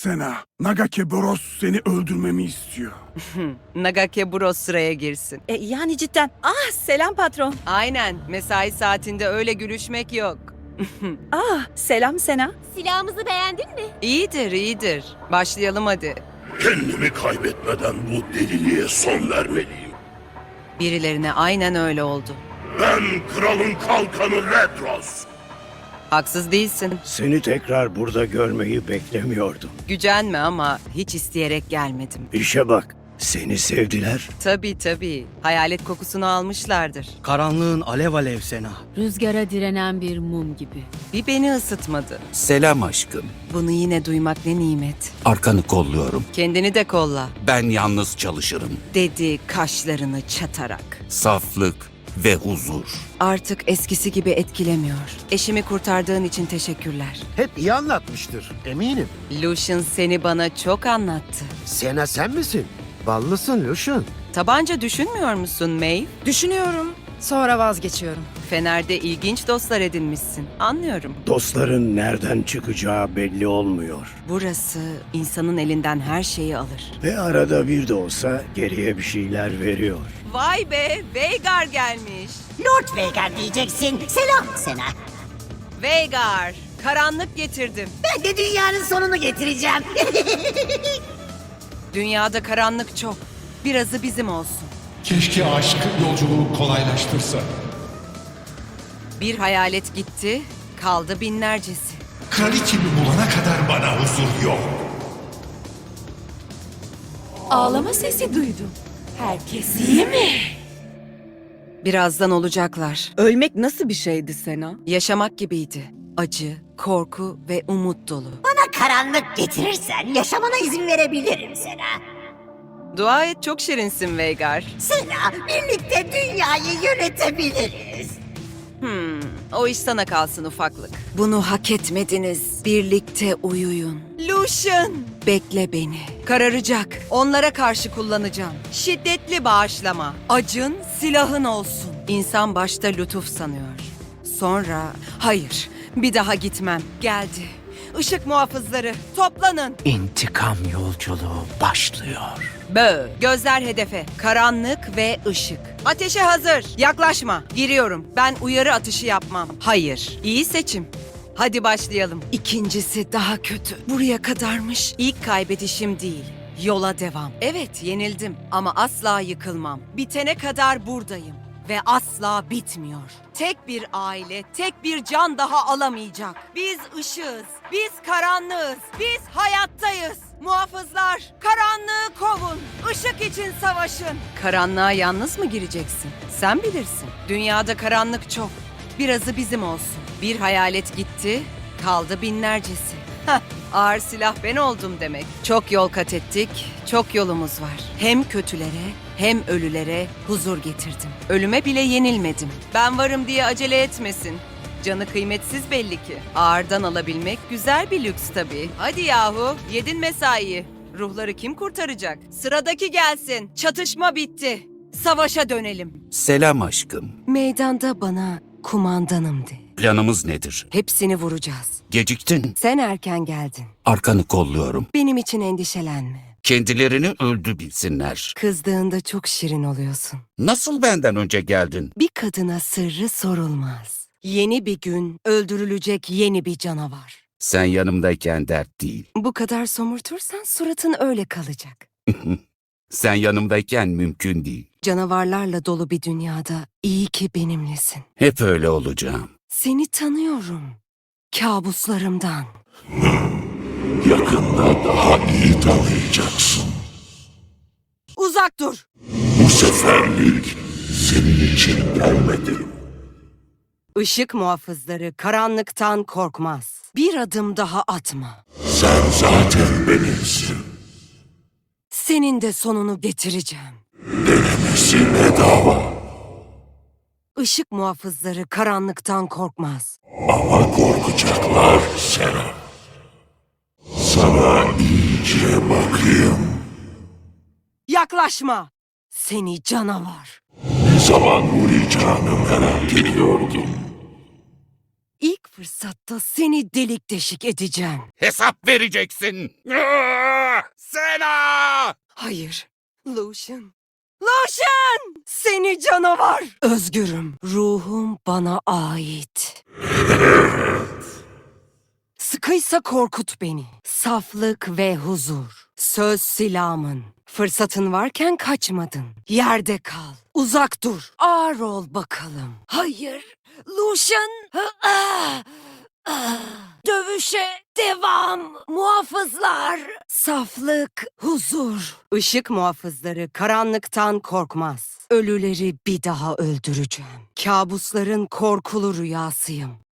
Sena, Nagake Boros seni öldürmemi istiyor. Nagake Bros sıraya girsin. E, yani cidden. Ah selam patron. Aynen. Mesai saatinde öyle gülüşmek yok. Ah selam Sena. Silahımızı beğendin mi? İyidir, iyidir. Başlayalım hadi. Kendimi kaybetmeden bu deliliğe son vermeliyim. Birilerine aynen öyle oldu. Ben kralın kalkanı Ledros. Haksız değilsin. Seni tekrar burada görmeyi beklemiyordum. Gücenme ama hiç isteyerek gelmedim. İşe bak, seni sevdiler. Tabii tabii. Hayalet kokusunu almışlardır. Karanlığın alev alev Sena. Rüzgara direnen bir mum gibi. Bir beni ısıtmadı. Selam aşkım. Bunu yine duymak ne nimet. Arkanı kolluyorum. Kendini de kolla. Ben yalnız çalışırım. Dedi kaşlarını çatarak. Saflık ve huzur. Artık eskisi gibi etkilemiyor. Eşimi kurtardığın için teşekkürler. Hep iyi anlatmıştır, eminim. Lucian seni bana çok anlattı. Sena sen misin? Ballısın Lucian. Tabanca düşünmüyor musun Maeve? Düşünüyorum. Sonra vazgeçiyorum. Fener'de ilginç dostlar edinmişsin. Anlıyorum. Dostların nereden çıkacağı belli olmuyor. Burası insanın elinden her şeyi alır. Ve arada bir de olsa geriye bir şeyler veriyor. Vay be, Veigar gelmiş. Lord Veigar diyeceksin. Selam Sena. Veigar, karanlık getirdim. Ben de dünyanın sonunu getireceğim. Dünyada karanlık çok. Birazı bizim olsun. Keşke aşk yolculuğu kolaylaştırsa. Bir hayalet gitti, kaldı binlercesi. Kraliçemi bulana kadar bana huzur yok. Ağlama sesi duydum. Herkes iyi mi? Birazdan olacaklar. Ölmek nasıl bir şeydi Sena? Yaşamak gibiydi. Acı, korku ve umut dolu. Bana karanlık getirirsen yaşamana izin verebilirim Sena. Dua et çok şirinsin Veigar. Sena, birlikte dünyayı yönetebiliriz. Hmm, o iş sana kalsın ufaklık. Bunu hak etmediniz. Birlikte uyuyun. Lucian! Bekle beni. Kararacak. Onlara karşı kullanacağım. Şiddetli bağışlama. Acın silahın olsun. İnsan başta lütuf sanıyor. Sonra... Hayır, bir daha gitmem. Geldi. Işık muhafızları, toplanın. İntikam yolculuğu başlıyor. Bö. Gözler hedefe. Karanlık ve ışık. Ateşe hazır. Yaklaşma. Giriyorum. Ben uyarı atışı yapmam. Hayır. İyi seçim. Hadi başlayalım. İkincisi daha kötü. Buraya kadarmış. İlk kaybedişim değil. Yola devam. Evet yenildim ama asla yıkılmam. Bitene kadar buradayım. Ve asla bitmiyor. Tek bir aile, tek bir can daha alamayacak. Biz ışığız, biz karanlığız, biz hayattayız. Muhafızlar, karanlığı kovun. Işık için savaşın. Karanlığa yalnız mı gireceksin? Sen bilirsin. Dünyada karanlık çok. Birazı bizim olsun. Bir hayalet gitti, kaldı binlercesi. Hah, ağır silah ben oldum demek. Çok yol kat ettik, çok yolumuz var. Hem kötülere hem ölülere huzur getirdim. Ölüme bile yenilmedim. Ben varım diye acele etmesin. Canı kıymetsiz belli ki. Ağırdan alabilmek güzel bir lüks tabii. Hadi yahu, yedin mesaiyi. Ruhları kim kurtaracak? Sıradaki gelsin. Çatışma bitti. Savaşa dönelim. Selam aşkım. Meydanda bana kumandanım de. Planımız nedir? Hepsini vuracağız. Geciktin. Sen erken geldin. Arkanı kolluyorum. Benim için endişelenme. Kendilerini öldü bilsinler. Kızdığında çok şirin oluyorsun. Nasıl benden önce geldin? Bir kadına sırrı sorulmaz. Yeni bir gün, öldürülecek yeni bir canavar. Sen yanımdayken dert değil. Bu kadar somurtursan suratın öyle kalacak. Sen yanımdayken mümkün değil. Canavarlarla dolu bir dünyada iyi ki benimlesin. Hep öyle olacağım. Seni tanıyorum. Kabuslarımdan. Yakında daha iyi tanıyacaksın. Uzak dur. Bu seferlik senin için gelmedim. Işık muhafızları karanlıktan korkmaz. Bir adım daha atma. Sen zaten benimsin. Senin de sonunu getireceğim. Denemesi bedava. Işık muhafızları karanlıktan korkmaz. Ama korkacaklar Sena. Sana iyice bakayım. Yaklaşma. Seni canavar. Ne zaman uğrayacağını merak ediyordum. İlk fırsatta seni delik deşik edeceğim. Hesap vereceksin. Aa! Sena! Hayır. Lucian. Lucian! Seni canavar! Özgürüm. Ruhum bana ait. Sıkıysa korkut beni. Saflık ve huzur. Söz silahımın. Fırsatın varken kaçmadın. Yerde kal. Uzak dur. Ağır ol bakalım. Hayır. Lucian. Dövüşe devam. Muhafızlar. Saflık, huzur. Işık muhafızları karanlıktan korkmaz. Ölüleri bir daha öldüreceğim. Kabusların korkulu rüyasıyım.